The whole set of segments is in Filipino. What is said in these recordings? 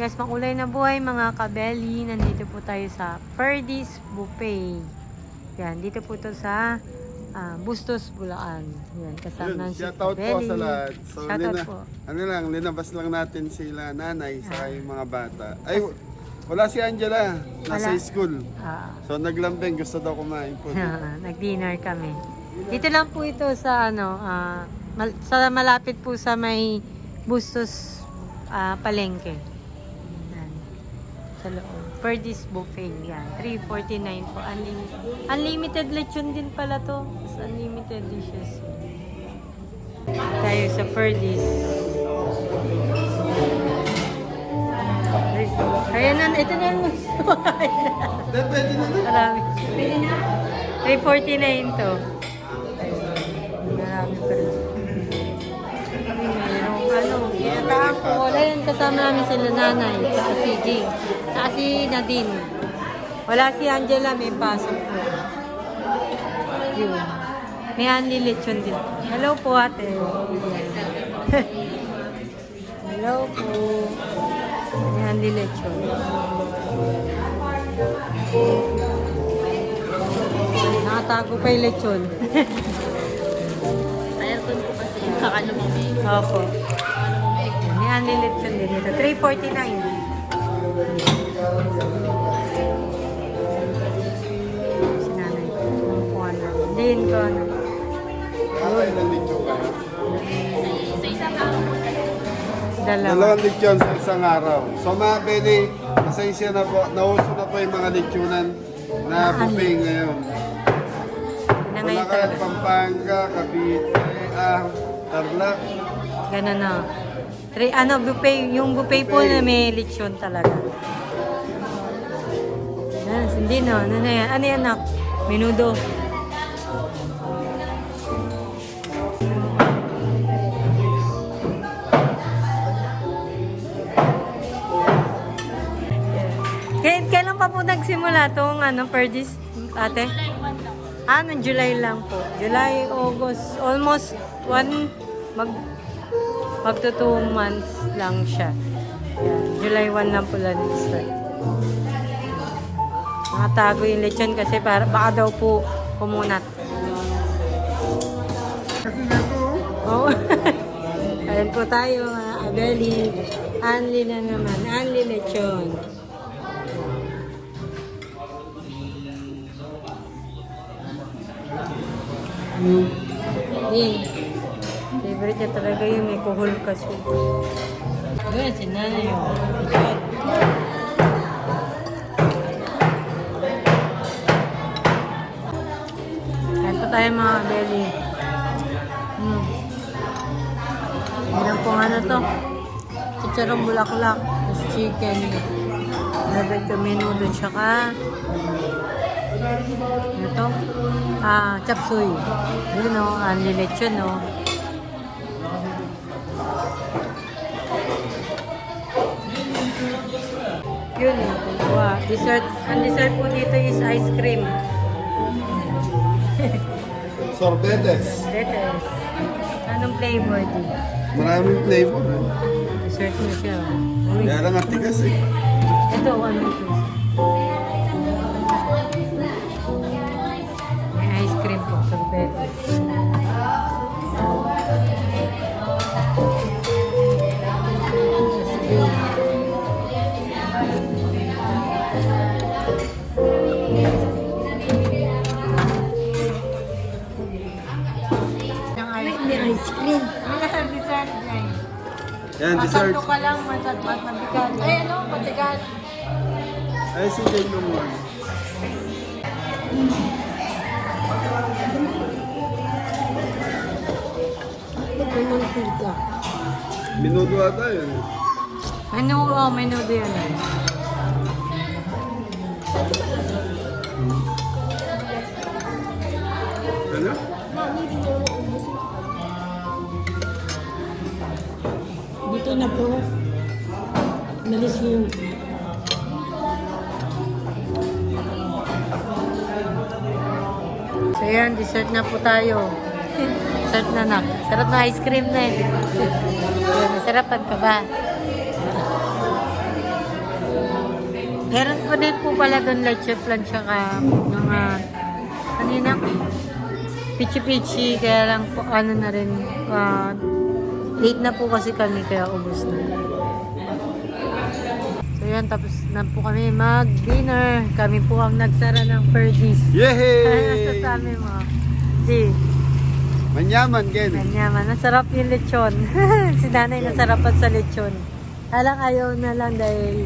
makulay na buhay mga kabeli. Nandito po tayo sa Perdis Buffet. Yan, dito po to sa ah, Bustos, Bulacan. Yan, kasama Yun, si shout out po sa lahat. So, Shout out lina, po. ano lang, linabas lang natin sila nanay sa Ah. yung mga bata. Ay, wala si Angela. Nasa Wala. school. Ah, So, naglambing. Gusto daw kumain po. nag-dinner kami. Dito lang po ito sa ano, ah, mal- sa malapit po sa may Bustos ah, Palengke. Sa loob. Perdis Buffet. Yan. 349 po. Unlimited, unlimited lechon din pala to. Mas unlimited dishes. Tayo sa Perdis. Ayan na, ito na na na. Marami. 349 to. Marami pa rin. Mayroong ano, kinataan ko. Wala yan kasama namin sila nanay. Si Jing. Saka si Nadine. Wala si Angela, may pasok po. Yun. May Anli lechon din. Hello po ate. Hello po. May Anli lechon. Nakatago pa yung lechon. Aircon ko kasi baka lumamig. Opo. May Anli lechon din ito. 349. Si nanay. Ang kuha na. Din ko ano. Po Dalawa. Dalawang lechon sa isang araw. So, mga pwede, pasensya na po. Nauso na po yung mga lechonan na Ah, buffet ngayon. Na ngayon Bulacan, talaga. Pampanga, Cavite, ah, Tarlac. Ganun na. Three, ano, buffet, yung buffet po na may lechon talaga. Yan, hindi no. Ano na yan? Ano yan, nak? Menudo. Kailan, pa po nagsimula tong ano, Perdis, ate? Ah, noong July lang po. July, August, almost one, mag, magto two months lang siya. Yan. July 1 lang po lang start. Nakatago yung lechon kasi para, baka daw po pumunat. Kasi Oo. Ayan po tayo, mga abeli. Anli na naman. Anli lechon. Yun. Favorite niya talaga yung may kuhol kasi. Ayan, si nanay yung lechon. Ayan po tayo mga abeli. Hmm. Meron pong ano to. Chicharong bulaklak. Tapos chicken. Meron ko menudo. Tsaka ano to? Ah, chapsuy. Yun o. Ang lilechon o. Yun. Wow. Dessert. Ang dessert po dito is ice cream. sorbetes. Letters. Anong flavor din? Maraming flavor. Eh. Dessert mo siya. Uy. Kaya lang ang tigas eh. Ito, ano ito? Ice cream. Dessert. Yan, dessert. Matatlo ka lang, matat mat mabigat. Ay, ano, matigas. Ay, si Jane naman. May mantika. Minudo ata yun. Menu, oh, menu din yan. eh. Ano? Dito na po. Nalis yung So yan, dessert na po tayo. dessert na na. Sarap na ice cream na eh. Yun, masarap ka ba? Meron po din po pala doon leche plan tsaka mga kanina pichi-pichi kaya lang po ano na rin ah, late na po kasi kami kaya ubos na. So yan tapos na po kami mag-dinner. Kami po ang nagsara ng Ferdies. Ano Yehey! sa amin mo? Si, Manyaman, Ken. kanyaman. Nasarap yung lechon. si nanay nasarapan sa lechon. Alang ayaw na lang dahil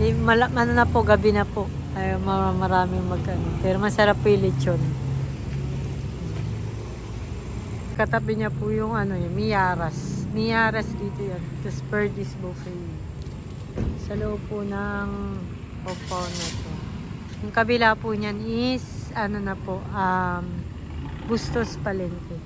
eh, mala, ano na po, gabi na po. Ayaw mar- maraming mag ano. Pero masarap po yung lechon. Katabi niya po yung ano yung Miyaras. Miyaras dito yan. Tapos Perdis Buffet. Sa loob po ng compound na to. Yung kabila po niyan is ano na po, um, Bustos Palengke.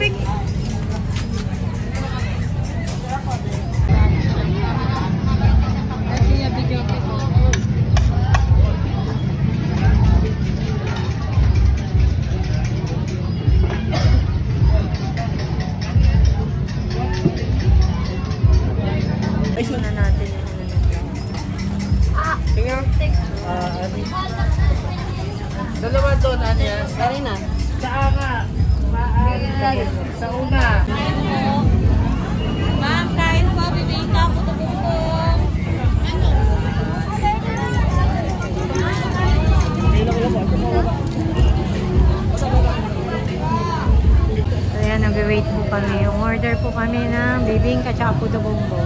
Ay, Dalawa doon, Anya. Sorry na. Saan nga? Sa una. Ma'am, kain po. Bibingka po ito po. So yan, nag-wait po kami. Yung order po kami ng bibingka tsaka puto bombo.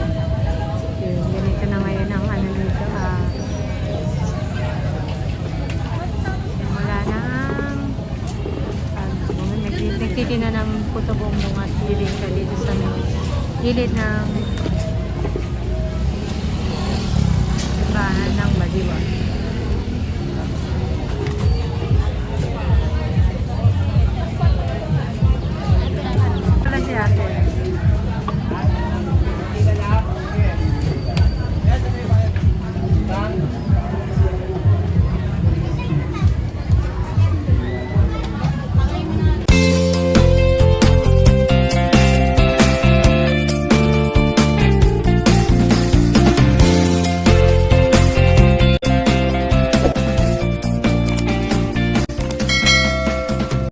tinanam ko ito bumbong at lilin ka dito sa gilid ng bahan ng baliwa.